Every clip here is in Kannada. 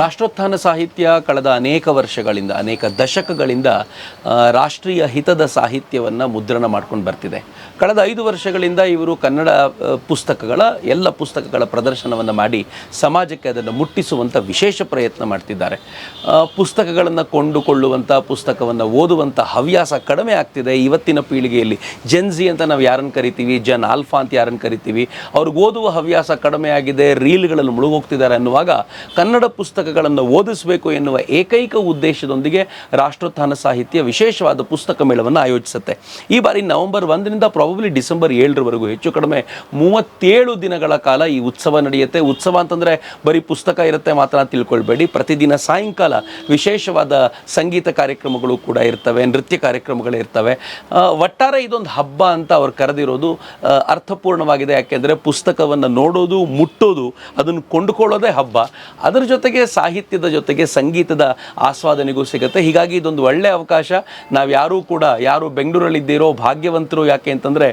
ರಾಷ್ಟ್ರೋತ್ಥಾನ ಸಾಹಿತ್ಯ ಕಳೆದ ಅನೇಕ ವರ್ಷಗಳಿಂದ, ಅನೇಕ ದಶಕಗಳಿಂದ ರಾಷ್ಟ್ರೀಯ ಹಿತದ ಸಾಹಿತ್ಯವನ್ನು ಮುದ್ರಣ ಮಾಡ್ಕೊಂಡು ಬರ್ತಿದೆ. ಕಳೆದ ಐದು ವರ್ಷಗಳಿಂದ ಇವರು ಕನ್ನಡ ಪುಸ್ತಕಗಳ, ಎಲ್ಲ ಪುಸ್ತಕಗಳ ಪ್ರದರ್ಶನವನ್ನು ಮಾಡಿ ಸಮಾಜಕ್ಕೆ ಅದನ್ನು ಮುಟ್ಟಿಸುವಂಥ ವಿಶೇಷ ಪ್ರಯತ್ನ ಮಾಡ್ತಿದ್ದಾರೆ. ಪುಸ್ತಕಗಳನ್ನು ಕೊಂಡುಕೊಳ್ಳುವಂಥ ಪುಸ್ತಕವನ್ನು ಓದುವಂಥ ಹವ್ಯಾಸ ಕಡಿಮೆ ಆಗ್ತಿದೆ. ಇವತ್ತಿನ ಪೀಳಿಗೆಯಲ್ಲಿ ಜೆನ್ಜಿ ಅಂತ ನಾವು ಯಾರನ್ನು ಕರಿತೀವಿ ಜನ್ ಆಲ್ಫಾ ಅಂತ ಯಾರನ್ನು ಕರಿತೀವಿ, ಅವ್ರಿಗೆ ಓದುವ ಹವ್ಯಾಸ ಕಡಿಮೆ ಆಗಿದೆ, ರೀಲ್ಗಳಲ್ಲಿ ಮುಳುಗೋಗ್ತಿದ್ದಾರೆ ಅನ್ನುವಾಗ ಕನ್ನಡ ಪುಸ್ತಕಗಳನ್ನು ಓದಿಸಬೇಕು ಎನ್ನುವ ಏಕೈಕ ಉದ್ದೇಶದೊಂದಿಗೆ ರಾಷ್ಟ್ರೋತ್ಥಾನ ಸಾಹಿತ್ಯ ವಿಶೇಷವಾದ ಪುಸ್ತಕ ಮೇಳವನ್ನು ಆಯೋಜಿಸುತ್ತೆ. ಈ ಬಾರಿ ನವೆಂಬರ್ ಒಂದರಿಂದ ಪ್ರಾಬಬ್ಲಿ ಡಿಸೆಂಬರ್ ಏಳರವರೆಗೂ ಹೆಚ್ಚು ಕಡಿಮೆ ಮೂವತ್ತೇಳು ದಿನಗಳ ಕಾಲ ಈ ಉತ್ಸವ ನಡೆಯುತ್ತೆ. ಉತ್ಸವ ಅಂತಂದರೆ ಬರೀ ಪುಸ್ತಕ ಇರುತ್ತೆ ಮಾತ್ರ ತಿಳ್ಕೊಳ್ಬೇಡಿ. ಪ್ರತಿದಿನ ಸಾಯಂಕಾಲ ವಿಶೇಷವಾದ ಸಂಗೀತ ಕಾರ್ಯಕ್ರಮಗಳು ಕೂಡ ಇರ್ತವೆ, ನೃತ್ಯ ಕಾರ್ಯಕ್ರಮಗಳು ಇರ್ತವೆ. ಒಟ್ಟಾರೆ ಇದೊಂದು ಹಬ್ಬ ಅಂತ ಅವ್ರು ಕರೆದಿರೋದು. ಅರ್ಥಪೂರ್ಣವಾಗಿದೆ. ಯಾಕೆಂದರೆ ಪುಸ್ತಕವನ್ನು ನೋಡೋದು, ಮುಟ್ಟೋದು, ಅದನ್ನು ಕೊಂಡುಕೊಳ್ಳೋದೇ ಹಬ್ಬ. ಅದರ ಜೊತೆಗೆ ಸಾಹಿತ್ಯದ ಜೊತೆಗೆ ಸಂಗೀತದ ಆಸ್ವಾದನೆಗೂ ಸಿಗುತ್ತೆ. ಹೀಗಾಗಿ ಇದೊಂದು ಒಳ್ಳೆಯ ಅವಕಾಶ. ನಾವು ಯಾರೂ ಕೂಡ ಯಾರು ಬೆಂಗಳೂರಲ್ಲಿದ್ದೀರೋ, ಭಾಗ್ಯವಂತರು ಯಾಕೆ ಅಂತಂದರೆ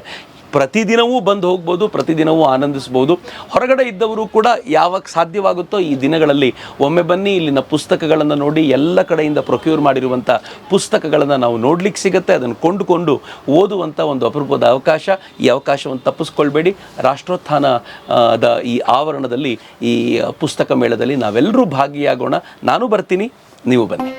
ಪ್ರತಿದಿನವೂ ಬಂದು ಹೋಗ್ಬೋದು, ಪ್ರತಿದಿನವೂ ಆನಂದಿಸ್ಬೋದು. ಹೊರಗಡೆ ಇದ್ದವರು ಕೂಡ ಯಾವಾಗ ಸಾಧ್ಯವಾಗುತ್ತೋ ಈ ದಿನಗಳಲ್ಲಿ ಒಮ್ಮೆ ಬನ್ನಿ, ಇಲ್ಲಿನ ಪುಸ್ತಕಗಳನ್ನು ನೋಡಿ, ಎಲ್ಲ ಕಡೆಯಿಂದ ಪ್ರೊಕ್ಯೂರ್ ಮಾಡಿರುವಂಥ ಪುಸ್ತಕಗಳನ್ನು ನಾವು ನೋಡ್ಲಿಕ್ಕೆ ಸಿಗುತ್ತೆ. ಅದನ್ನು ಕೊಂಡುಕೊಂಡು ಓದುವಂಥ ಒಂದು ಅಪರೂಪದ ಅವಕಾಶ. ಈ ಅವಕಾಶವನ್ನು ತಪ್ಪಿಸ್ಕೊಳ್ಬೇಡಿ. ರಾಷ್ಟ್ರೋತ್ಥಾನ ಈ ಆವರಣದಲ್ಲಿ ಈ ಪುಸ್ತಕ ಮೇಳದಲ್ಲಿ ನಾವೆಲ್ಲರೂ ಭಾಗಿಯಾಗೋಣ. ನಾನು ಬರ್ತೀನಿ, ನೀವು ಬನ್ನಿ.